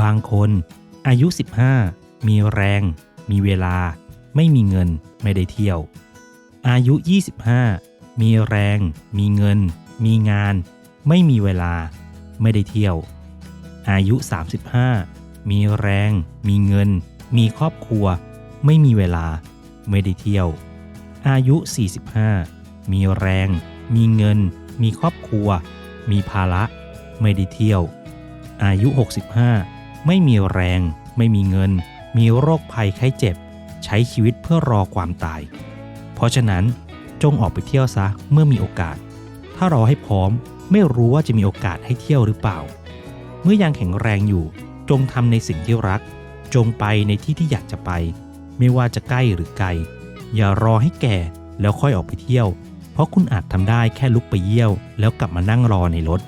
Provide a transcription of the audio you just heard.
บางคนอายุ 15 มีแรง มีเวลา ไม่มีเงินไม่ได้เที่ยว อายุ 25 มีแรง มีเงิน มีงาน ไม่มีเวลา ไม่ได้เที่ยว อายุ 35 มีแรง มีเงิน มีครอบครัว ไม่มีเวลา ไม่ได้เที่ยว อายุ 45 มีแรง มีเงิน มีครอบครัว มีภาระ ไม่ได้เที่ยว อายุ 65 ไม่มีแรง ไม่มีเงิน มีโรคภัยไข้เจ็บ ใช้ชีวิตเพื่อรอความตาย เพราะฉะนั้นจงออกไปเที่ยวซะเมื่อมีโอกาส ถ้ารอให้พร้อมไม่รู้ว่าจะมีโอกาสให้เที่ยวหรือเปล่า เมื่อยังแข็งแรงอยู่ จงทำในสิ่งที่รัก จงไปในที่ที่อยากจะไป ไม่ว่าจะใกล้หรือไกล อย่ารอให้แก่แล้วค่อยออกไปเที่ยว เพราะคุณอาจทำได้แค่ลุกไปเยี่ยว แล้วกลับมานั่งรอในรถ